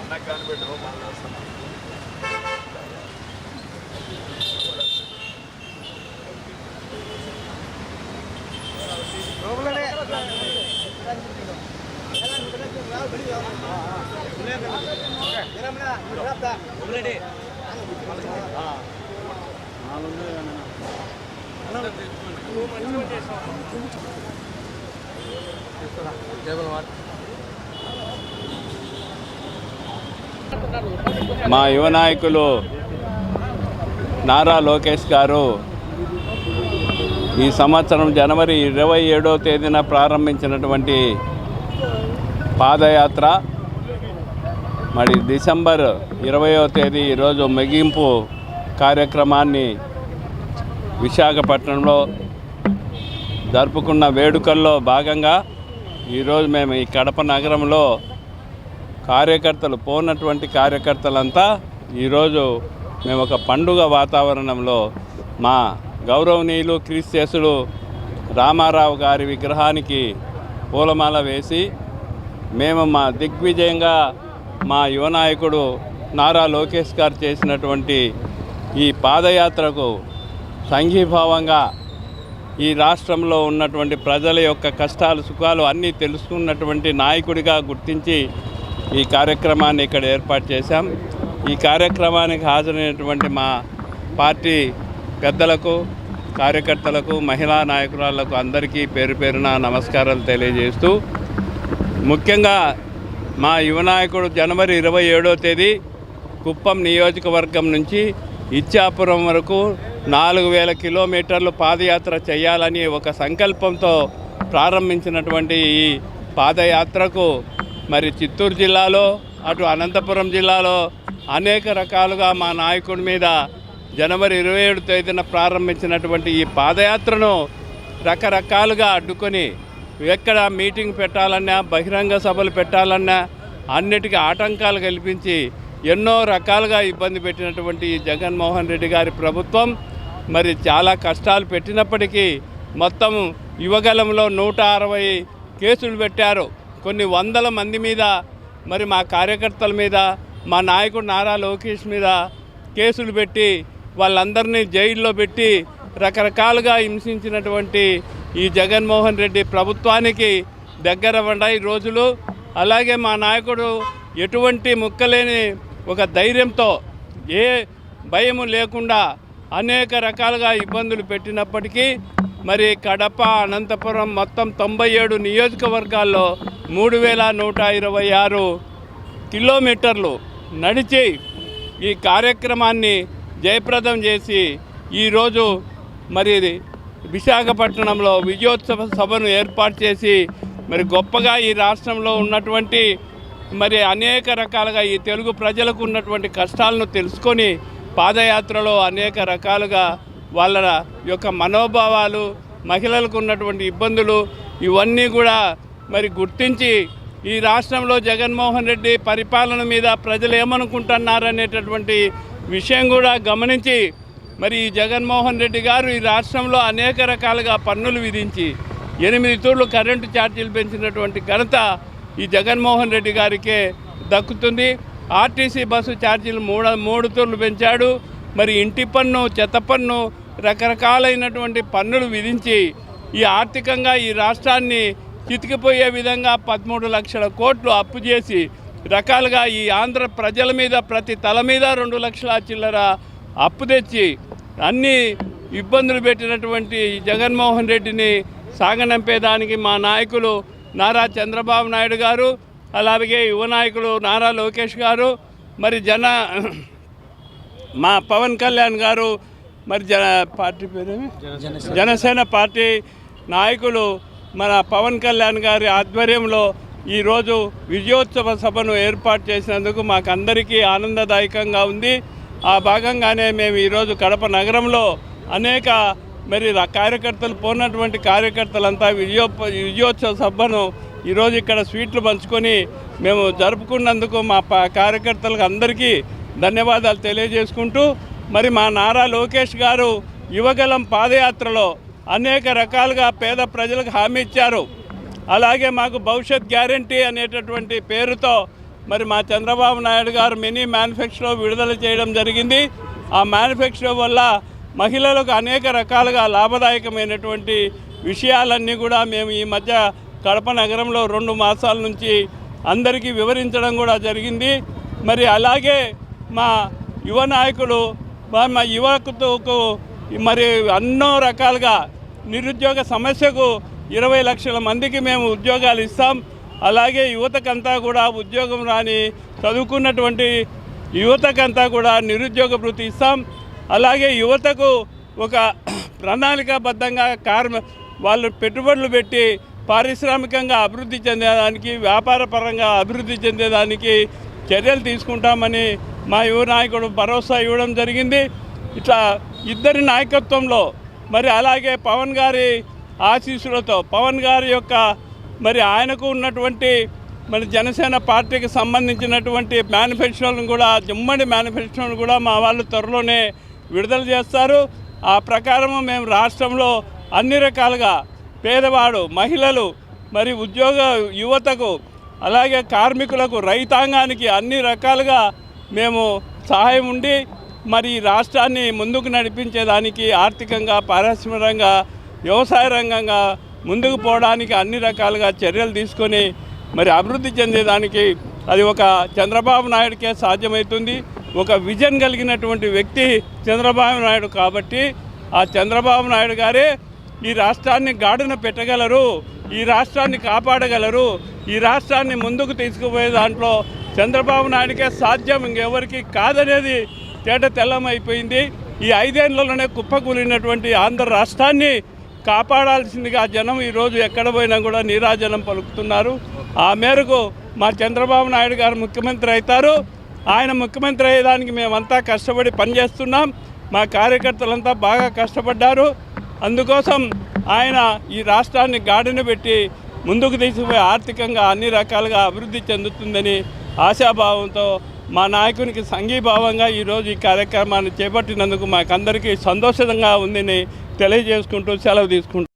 అన్నకు కనిపెట్టడం మనం చేస్తున్నాం మా యువ నాయకులు నారా లోకేష్ గారు ఈ సంవత్సరం జనవరి ఇరవై ఏడో తేదీన ప్రారంభించినటువంటి పాదయాత్ర మరి డిసెంబర్ ఇరవయో తేదీ ఈరోజు ముగింపు కార్యక్రమాన్ని విశాఖపట్నంలో జరుపుకున్న వేడుకల్లో భాగంగా ఈరోజు మేము ఈ కడప నగరంలో కార్యకర్తలు పోనటువంటి కార్యకర్తలంతా ఈరోజు మేము ఒక పండుగ వాతావరణంలో మా గౌరవనీయులు క్రీస్తేసుడు రామారావు గారి విగ్రహానికి పూలమాల వేసి మేము మా దిగ్విజయంగా మా యువ నాయకుడు నారా లోకేష్ గారు చేసినటువంటి ఈ పాదయాత్రకు సంఘీభావంగా ఈ రాష్ట్రంలో ఉన్నటువంటి ప్రజల యొక్క కష్టాలు సుఖాలు అన్నీ తెలుసుకున్నటువంటి నాయకుడిగా గుర్తించి ఈ కార్యక్రమాన్ని ఇక్కడ ఏర్పాటు చేశాం. ఈ కార్యక్రమానికి హాజరైనటువంటి మా పార్టీ పెద్దలకు కార్యకర్తలకు మహిళా నాయకురాళ్ళకు అందరికీ పేరు పేరున నమస్కారాలు తెలియజేస్తూ ముఖ్యంగా మా యువనాయకుడు జనవరి ఇరవై ఏడో తేదీ కుప్పం నియోజకవర్గం నుంచి ఇచ్చాపురం వరకు నాలుగు వేల కిలోమీటర్లు పాదయాత్ర చేయాలని ఒక సంకల్పంతో ప్రారంభించినటువంటి ఈ పాదయాత్రకు మరి చిత్తూరు జిల్లాలో అటు అనంతపురం జిల్లాలో అనేక రకాలుగా మా నాయకుడి మీద జనవరి ఇరవై ఏడు తేదీన ప్రారంభించినటువంటి ఈ పాదయాత్రను రకరకాలుగా అడ్డుకొని ఎక్కడ మీటింగ్ పెట్టాలన్నా బహిరంగ సభలు పెట్టాలన్నా అన్నిటికీ ఆటంకాలు కల్పించి ఎన్నో రకాలుగా ఇబ్బంది పెట్టినటువంటి ఈ జగన్మోహన్ రెడ్డి గారి ప్రభుత్వం మరి చాలా కష్టాలు పెట్టినప్పటికీ మొత్తం యువగలంలో నూట అరవై కేసులు పెట్టారు. కొన్ని వందల మంది మీద మరి మా కార్యకర్తల మీద మా నాయకుడు నారా లోకేష్ మీద కేసులు పెట్టి వాళ్ళందరినీ జైల్లో పెట్టి రకరకాలుగా హింసించినటువంటి ఈ జగన్మోహన్ రెడ్డి ప్రభుత్వానికి దగ్గర పడ్డాయి రోజులు. అలాగే మా నాయకుడు ఎటువంటి ముక్కలేని ఒక ధైర్యంతో ఏ భయము లేకుండా అనేక రకాలుగా ఇబ్బందులు పెట్టినప్పటికీ మరి కడప అనంతపురం మొత్తం తొంభై ఏడు నియోజకవర్గాల్లో మూడు వేల నూట ఇరవై ఆరు కిలోమీటర్లు నడిచి ఈ కార్యక్రమాన్ని జయప్రదం చేసి ఈరోజు మరి విశాఖపట్నంలో విజయోత్సవ సభను ఏర్పాటు చేసి మరి గొప్పగా ఈ రాష్ట్రంలో ఉన్నటువంటి మరి అనేక రకాలుగా ఈ తెలుగు ప్రజలకు ఉన్నటువంటి కష్టాలను తెలుసుకొని పాదయాత్రలో అనేక రకాలుగా వాళ్ళ యొక్క మనోభావాలు మహిళలకు ఉన్నటువంటి ఇబ్బందులు ఇవన్నీ కూడా మరి గుర్తించి ఈ రాష్ట్రంలో జగన్మోహన్ రెడ్డి పరిపాలన మీద ప్రజలు ఏమనుకుంటున్నారనేటటువంటి విషయం కూడా గమనించి మరి ఈ జగన్మోహన్ రెడ్డి గారు ఈ రాష్ట్రంలో అనేక రకాలుగా పన్నులు విధించి ఎనిమిది తూర్లు కరెంటు ఛార్జీలు పెంచినటువంటి ఘనత ఈ జగన్మోహన్ రెడ్డి గారికే దక్కుతుంది. ఆర్టీసీ బస్సు ఛార్జీలు మూడు మూడు తూర్లు పెంచాడు. మరి ఇంటి పన్ను చెత్త పన్ను రకరకాలైనటువంటి పన్నులు విధించి ఈ ఆర్థికంగా ఈ రాష్ట్రాన్ని చితికిపోయే విధంగా పదమూడు లక్షల కోట్లు అప్పు చేసి రకాలుగా ఈ ఆంధ్ర ప్రజల మీద ప్రతి తల మీద రెండు లక్షల చిల్లర అప్పు తెచ్చి అన్ని ఇబ్బందులు పెట్టినటువంటి జగన్మోహన్ రెడ్డిని సాగనంపేదానికి మా నాయకులు నారా చంద్రబాబు నాయుడు గారు అలాగే యువ నాయకులు నారా లోకేష్ గారు మరి జన మా పవన్ కళ్యాణ్ గారు మరి జన పార్టీ పేరేమి? జనసేన. పార్టీ నాయకులు మన పవన్ కళ్యాణ్ గారి ఆధ్వర్యంలో ఈరోజు విజయోత్సవ సభను ఏర్పాటు చేసినందుకు మాకు అందరికీ ఆనందదాయకంగా ఉంది. ఆ భాగంగానే మేము ఈరోజు కడప నగరంలో అనేక మరి కార్యకర్తలు పోయినటువంటి కార్యకర్తలంతా విజయో విజయోత్సవ సభను ఈరోజు ఇక్కడ స్వీట్లు పంచుకొని మేము జరుపుకున్నందుకు మా కార్యకర్తలకు అందరికీ ధన్యవాదాలు తెలియజేసుకుంటూ మరి మా నారా లోకేష్ గారు యువగలం పాదయాత్రలో అనేక రకాలుగా పేద ప్రజలకు హామీ ఇచ్చారు. అలాగే మాకు భవిష్యత్ గ్యారంటీ అనేటటువంటి పేరుతో మరి మా చంద్రబాబు నాయుడు గారు మినీ మేనిఫెస్టో విడుదల చేయడం జరిగింది. ఆ మేనిఫెస్టో వల్ల మహిళలకు అనేక రకాలుగా లాభదాయకమైనటువంటి విషయాలన్నీ కూడా మేము ఈ మధ్య కడప నగరంలో రెండు మాసాల నుంచి అందరికీ వివరించడం కూడా జరిగింది. మరి అలాగే మా యువ నాయకులు మా- మా యువకుకు మరి ఎన్నో రకాలుగా నిరుద్యోగ సమస్యకు ఇరవై లక్షల మందికి మేము ఉద్యోగాలు ఇస్తాం. అలాగే యువతకంతా కూడా ఉద్యోగం రాని చదువుకున్నటువంటి యువతకంతా కూడా నిరుద్యోగ వృత్తి ఇస్తాం. అలాగే యువతకు ఒక ప్రణాళికాబద్ధంగా కార్మ వాళ్ళు పెట్టుబడులు పెట్టి పారిశ్రామికంగా అభివృద్ధి చెందేదానికి వ్యాపారపరంగా అభివృద్ధి చెందేదానికి చర్యలు తీసుకుంటామని మా యువ నాయకుడు భరోసా ఇవ్వడం జరిగింది. ఇట్లా ఇద్దరి నాయకత్వంలో మరి అలాగే పవన్ గారి ఆశీస్సులతో పవన్ గారి యొక్క మరి ఆయనకు ఉన్నటువంటి మరి జనసేన పార్టీకి సంబంధించినటువంటి మేనిఫెస్టోలను కూడా జమ్మడి మేనిఫెస్టోను కూడా మా వాళ్ళు త్వరలోనే విడుదల చేస్తారు. ఆ ప్రకారము మేము రాష్ట్రంలో అన్ని రకాలుగా పేదవాడు మహిళలు మరి ఉద్యోగ యువతకు అలాగే కార్మికులకు రైతాంగానికి అన్ని రకాలుగా మేము సహాయం ఉండి మరి రాష్ట్రాన్ని ముందుకు నడిపించేదానికి ఆర్థికంగా పారిశ్రామికంగా వ్యవసాయ రంగంగా ముందుకు పోవడానికి అన్ని రకాలుగా చర్యలు తీసుకొని మరి అభివృద్ధి చెందేదానికి అది ఒక చంద్రబాబు నాయుడికే సాధ్యమవుతుంది ఒక విజన్ కలిగినటువంటి వ్యక్తి చంద్రబాబు నాయుడు కాబట్టి ఆ చంద్రబాబు నాయుడు గారే ఈ రాష్ట్రాన్ని గాడున పెట్టగలరు ఈ రాష్ట్రాన్ని కాపాడగలరు ఈ రాష్ట్రాన్ని ముందుకు తీసుకుపోయే దాంట్లో చంద్రబాబు నాయుడికే సాధ్యం ఇంకెవరికి కాదనేది తేట తెల్లమైపోయింది. ఈ ఐదేళ్ళలోనే కుప్పకూలినటువంటి ఆంధ్ర రాష్ట్రాన్ని కాపాడాల్సిందిగా జనం ఈరోజు ఎక్కడ పోయినా కూడా నీరాజనం పలుకుతున్నారు. ఆ మేరకు మా చంద్రబాబు నాయుడు గారు ముఖ్యమంత్రి అవుతారు. ఆయన ముఖ్యమంత్రి అయ్యేదానికి మేమంతా కష్టపడి పనిచేస్తున్నాం. మా కార్యకర్తలంతా బాగా కష్టపడ్డారు. అందుకోసం ఆయన ఈ రాష్ట్రాన్ని గాడిన పెట్టి ముందుకు తీసుకుపోయి ఆర్థికంగా అన్ని రకాలుగా అభివృద్ధి చెందుతుందని ఆశాభావంతో మా నాయకునికి సంఘీభావంగా ఈరోజు ఈ కార్యక్రమాన్ని చేపట్టినందుకు మాకందరికీ సంతోషంగా ఉందని తెలియజేసుకుంటూ సెలవు తీసుకుంటాం